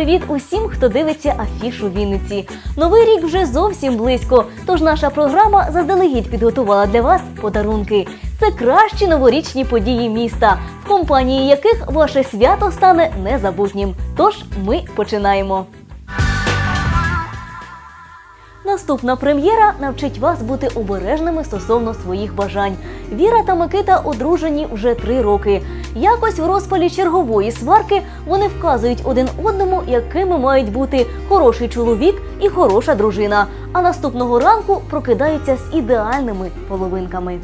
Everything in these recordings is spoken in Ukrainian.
привіт усім, хто дивиться афішу Вінниці. Новий рік вже зовсім близько, тож наша програма заздалегідь підготувала для вас подарунки. Це кращі новорічні події міста, в компанії яких ваше свято стане незабутнім. Тож ми починаємо. Наступна прем'єра навчить вас бути обережними стосовно своїх бажань. Віра та Микита одружені вже три роки. Якось в розпалі чергової сварки вони вказують один одному, якими мають бути хороший чоловік і хороша дружина. А наступного ранку прокидаються з ідеальними половинками.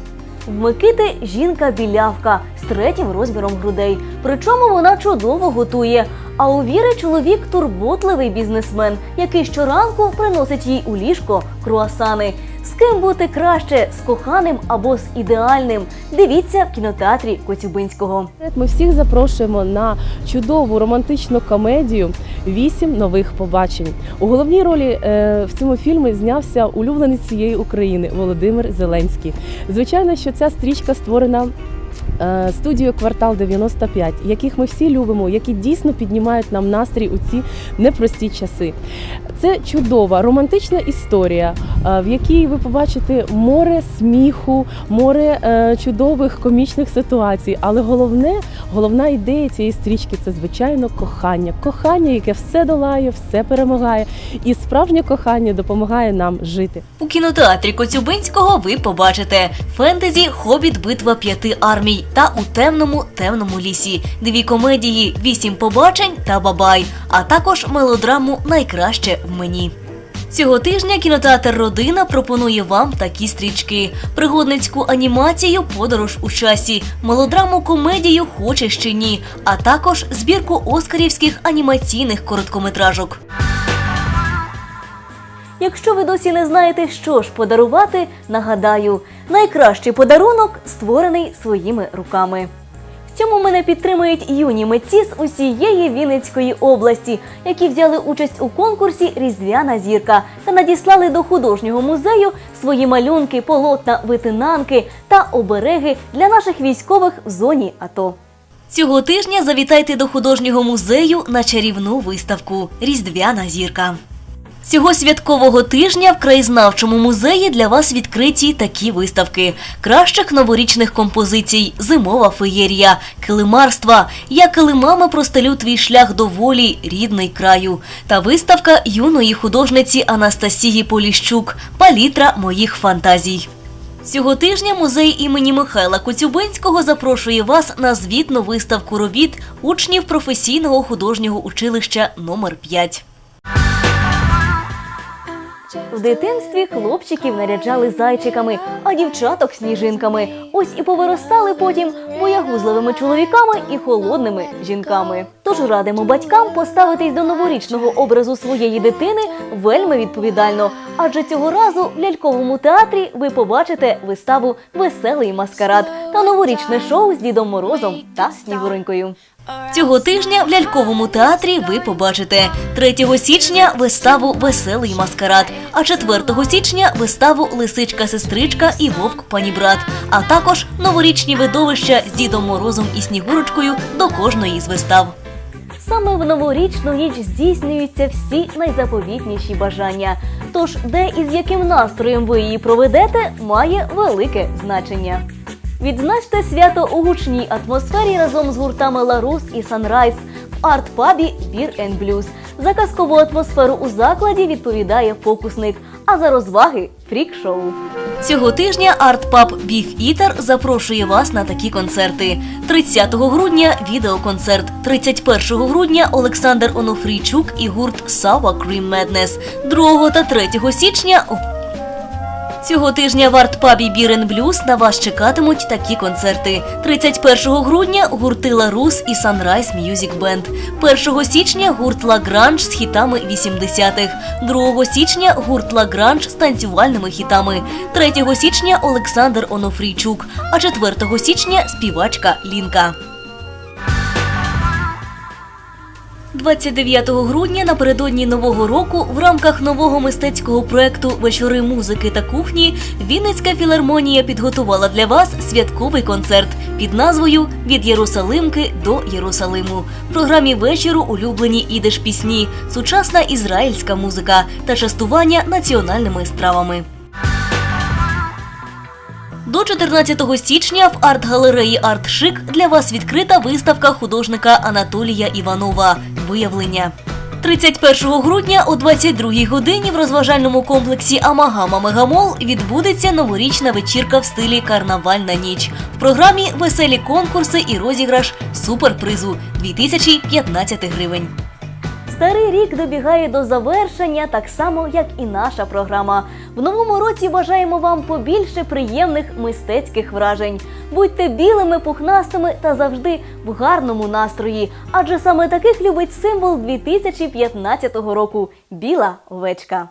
В Микити жінка білявка з третім розміром грудей. Причому вона чудово готує. А у Віри чоловік турботливий бізнесмен, який щоранку приносить їй у ліжко круасани. З ким бути краще з коханим або з ідеальним? Дивіться в кінотеатрі Коцюбинського. Ми всіх запрошуємо на чудову романтичну комедію Вісім нових побачень. У головній ролі е, в цьому фільмі знявся улюбленець цієї України Володимир Зеленський. Звичайно, що ця стрічка створена. Е, Студією квартал 95, яких ми всі любимо, які дійсно піднімають нам настрій у ці непрості часи. Це чудова романтична історія, е, в якій ви побачите море сміху, море е, чудових комічних ситуацій. Але головне, головна ідея цієї стрічки це звичайно кохання. Кохання, яке все долає, все перемагає, і справжнє кохання допомагає нам жити. У кінотеатрі Коцюбинського ви побачите фентезі Хобіт Битва п'яти армій та у темному темному лісі. Дві комедії Вісім побачень та Бабай, а також мелодраму Найкраще мені. Цього тижня кінотеатр Родина пропонує вам такі стрічки: пригодницьку анімацію Подорож у часі, мелодраму комедію Хочеш чи ні, а також збірку оскарівських анімаційних короткометражок. Якщо ви досі не знаєте, що ж подарувати, нагадаю, найкращий подарунок створений своїми руками. Цьому мене підтримують юні митці з усієї Вінницької області, які взяли участь у конкурсі Різдвяна зірка та надіслали до художнього музею свої малюнки, полотна, витинанки та обереги для наших військових в зоні АТО. Цього тижня завітайте до художнього музею на чарівну виставку Різдвяна зірка. Цього святкового тижня в краєзнавчому музеї для вас відкриті такі виставки: кращих новорічних композицій, зимова феєрія, килимарства. Я килимами простелю твій шлях до волі, рідний краю. Та виставка юної художниці Анастасії Поліщук Палітра моїх фантазій. Цього тижня музей імені Михайла Коцюбинського запрошує вас на звітну виставку робіт учнів професійного художнього училища номер 5 в дитинстві хлопчиків наряджали зайчиками, а дівчаток сніжинками. Ось і повиростали потім боягузливими чоловіками і холодними жінками. Тож радимо батькам поставитись до новорічного образу своєї дитини вельми відповідально. Адже цього разу в ляльковому театрі ви побачите виставу Веселий маскарад та новорічне шоу з Дідом Морозом та Снігуронькою. Цього тижня в ляльковому театрі ви побачите 3 січня виставу Веселий маскарад, а 4 січня виставу Лисичка сестричка і Вовк панібрат, а також новорічні видовища з Дідом Морозом і Снігурочкою до кожної з вистав. Саме в новорічну ніч здійснюються всі найзаповітніші бажання. Тож, де і з яким настроєм ви її проведете, має велике значення. Відзначте свято у гучній атмосфері разом з гуртами Ларус і Санрайз в арт-пабі Бір Blues. За казкову атмосферу у закладі відповідає фокусник, а за розваги фрік-шоу. Цього тижня арт-паб Beef Eater запрошує вас на такі концерти. 30 грудня відеоконцерт, 31 грудня Олександр Онофрійчук і гурт Sour Cream Madness, 2 та 3 січня Цього тижня в артпабі Бірен Блюз на вас чекатимуть такі концерти: 31 грудня гурти Ларус і Sunrise Music Band, 1 січня гурт Лагранж з хітами 80-х, 2 січня гурт Лагранж з танцювальними хітами, 3 січня Олександр Онофрійчук, а 4 січня співачка Лінка. 29 грудня напередодні нового року в рамках нового мистецького проекту Вечори музики та кухні Вінницька філармонія підготувала для вас святковий концерт під назвою Від Єрусалимки до Єрусалиму. В програмі вечору улюблені ідеш пісні, сучасна ізраїльська музика та частування національними стравами. До 14 січня в арт-галереї «Артшик» для вас відкрита виставка художника Анатолія Іванова «Виявлення». 31 грудня о 22-й годині в розважальному комплексі Амагама Мегамол відбудеться новорічна вечірка в стилі Карнавальна ніч. В програмі веселі конкурси і розіграш суперпризу 2015 гривень. Старий рік добігає до завершення, так само як і наша програма. В новому році бажаємо вам побільше приємних мистецьких вражень. Будьте білими, пухнастими та завжди в гарному настрої, адже саме таких любить символ 2015 року біла овечка.